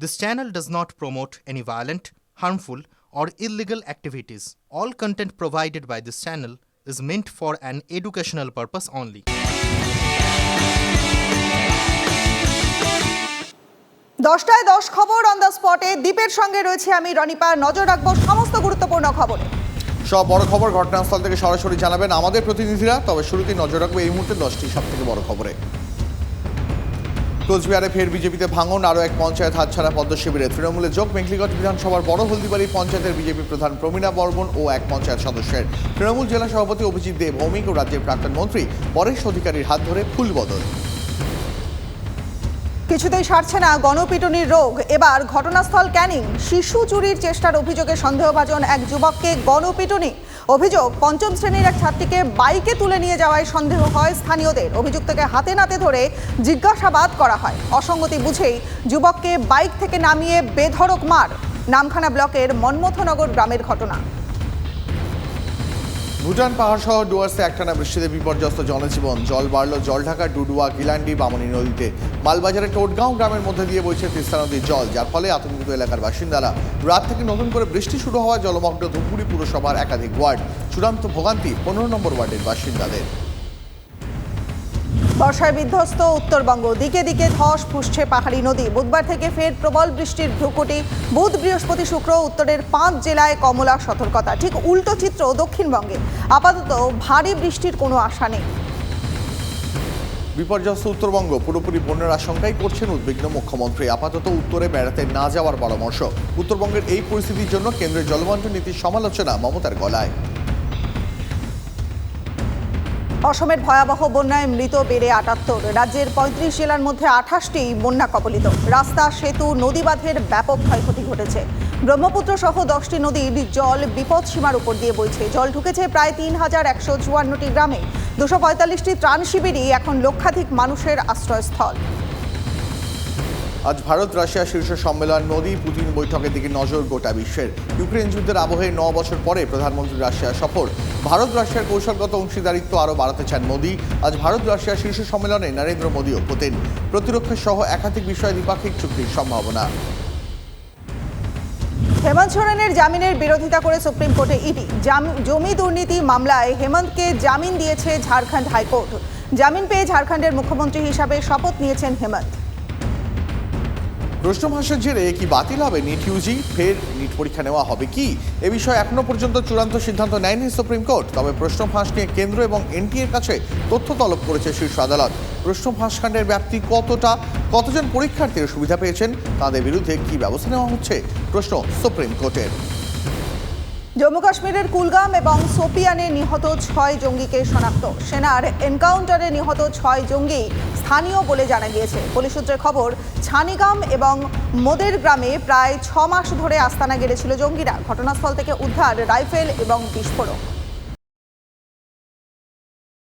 This channel does not promote any violent, harmful, or illegal activities. All content provided by this channel is meant for an educational purpose only. দশটায় দশ খবর on the স্পটে দ্বীপের সঙ্গে রয়েছে আমি রনিপা নজর রাখব সমস্ত গুরুত্বপূর্ণ খবরে সব বড় খবর ঘটনাস্থল থেকে সরাসরি জানাবেন আমাদের প্রতিনিধিরা তবে শুরুতেই নজর রাখব এই মুহূর্তে দশটি সব থেকে বড় খবরে কোচবিহারে ফের বিজেপিতে ভাঙন, আরও এক পঞ্চায়েত হাতছাড়া পদ্ম শিবিরে। তৃণমূলে যোগ মেঘলিগঞ্জ বিধানসভার বড় হলদিবাড়ি পঞ্চায়েতের বিজেপি প্রধান প্রমীণা বর্মন ও এক পঞ্চায়েত সদস্যের। তৃণমূল জেলা সভাপতি অভিজিৎ দে ভৌমিক ও রাজ্যের প্রাক্তন মন্ত্রী পরেশ অধিকারীর হাত ধরে ফুল বদল। কিছুতেই সারছে না গণপিটুনির রোগ। এবার ঘটনাস্থল ক্যানিং। শিশু চুরির চেষ্টার অভিযোগে সন্দেহভাজন এক যুবককে গণপিটুনি অভিযোগ, পঞ্চম শ্রেণির এক ছাত্রীকে বাইকে তুলে নিয়ে যাওয়ায় সন্দেহ হয় স্থানীয়দের। অভিযুক্তকে হাতে নাতে ধরে জিজ্ঞাসাবাদ করা হয়। অসঙ্গতি বুঝেই যুবককে বাইক থেকে নামিয়ে বেধড়ক মার। নামখানা ব্লকের মন্মথনগর গ্রামের ঘটনা। ভুটান পাহাড় সহ ডুয়ার্সে একটানা বৃষ্টিতে বিপর্যস্ত জনজীবন। জল বাড়ল জলঢাকা ডুডুয়া, গিলান্ডি, বামনি নদীতে। মালবাজারের টোটগাঁও গ্রামের মধ্যে দিয়ে বইছে তিস্তা নদীর জল, যার ফলে আতঙ্কিত এলাকার বাসিন্দারা রাত থেকে নতুন করে বৃষ্টি শুরু হওয়া জলমগ্ন ধূপগুড়ি পুরসভার একাধিক ওয়ার্ড। চূড়ান্ত ভোগান্তি পনেরো নম্বর ওয়ার্ডের বাসিন্দাদের। বর্ষায় বিধ্বস্ত উত্তরবঙ্গ। দিকে দিকে ধস ফুসছে পাহাড়ি নদী। বুধবার থেকে ফের প্রবল বৃষ্টির ভ্রুকুটি বুধ, বৃহস্পতি, শুক্র, উত্তরের পাঁচ জেলায় কমলা সতর্কতা। ঠিক উল্টো চিত্র দক্ষিণবঙ্গে। আপাতত ভারী বৃষ্টির কোনো আশা নেই। বিপর্যস্ত উত্তরবঙ্গ। পুরোপুরি বন্যার আশঙ্কাই করছেন উদ্বিগ্ন মুখ্যমন্ত্রী। আপাতত উত্তরে বেড়াতে না যাওয়ার পরামর্শ। উত্তরবঙ্গের এই পরিস্থিতির জন্য কেন্দ্রের জলবন্টন নীতির সমালোচনা মমতার গলায়। অসমের ভয়াবহ বন্যায় মৃত বেড়ে আটাত্তর। রাজ্যের পঁয়ত্রিশ জেলার মধ্যে আঠাশটি বন্যা কবলিত। রাস্তা, সেতু নদী বাঁধের ব্যাপক ক্ষয়ক্ষতি ঘটেছে। ব্রহ্মপুত্র সহ দশটি নদীর জল বিপদ সীমার উপর দিয়ে বইছে। জল ঢুকেছে প্রায় তিন হাজার একশো চুয়ান্নটি গ্রামে। দুশো পঁয়তাল্লিশটি ত্রাণ শিবিরই এখন লক্ষাধিক মানুষের আশ্রয়স্থল। আজ ভারত রাশিয়া শীর্ষ সম্মেলন, মোদী পুতিন বৈঠকের দিকে নজর গোটা বিশ্বের। ইউক্রেন যুদ্ধের আবহে ন বছর পরে প্রধানমন্ত্রী রাশিয়া সফর ভারত রাশিয়ার কৌশলগত অংশীদারিত্ব আরও বাড়াতে চান মোদী। আজ ভারত রাশিয়া শীর্ষ সম্মেলনে নরেন্দ্র মোদী ও পুতিন। প্রতিরক্ষা সহ একাধিক বিষয়ে দ্বিপাক্ষিক চুক্তির সম্ভাবনা। হেমন্ত সোরেনের জামিনের বিরোধিতা করে সুপ্রিম কোর্টে ইডি। জমি দুর্নীতি মামলায় হেমন্তকে জামিন দিয়েছে ঝাড়খণ্ড হাইকোর্ট। জামিন পেয়ে ঝাড়খণ্ডের মুখ্যমন্ত্রী হিসাবে শপথ নিয়েছেন হেমন্ত। প্রশ্ন ভাষার জেরে কি বাতিল হবে নিট ইউজি ফের নিট পরীক্ষা নেওয়া হবে কি? এ বিষয়ে এখনও পর্যন্ত চূড়ান্ত সিদ্ধান্ত নেয়নি সুপ্রিম কোর্ট তবে প্রশ্ন ফাঁস নিয়ে কেন্দ্র এবং এনটিএর কাছে তথ্য তলব করেছে শীর্ষ আদালত। প্রশ্ন ফাঁসকাণ্ডের ব্যাপ্তি কতটা? কতজন পরীক্ষার্থীর সুবিধা পেয়েছেন? তাদের বিরুদ্ধে কি ব্যবস্থা নেওয়া হচ্ছে? প্রশ্ন সুপ্রিম কোর্টের জম্মু কাশ্মীরের কুলগাম এবং সোপিয়ানে নিহত ছয় জঙ্গিকে শনাক্ত। সেনার এনকাউন্টারে নিহত ছয় জঙ্গি স্থানীয় বলে জানা গিয়েছে। পুলিশ সূত্রে খবর, ছানিগাম এবং মোদের গ্রামে প্রায় ছ মাস ধরে আস্তানা গেড়েছিল জঙ্গিরা। ঘটনাস্থল থেকে উদ্ধার, রাইফেল এবং বিস্ফোরক।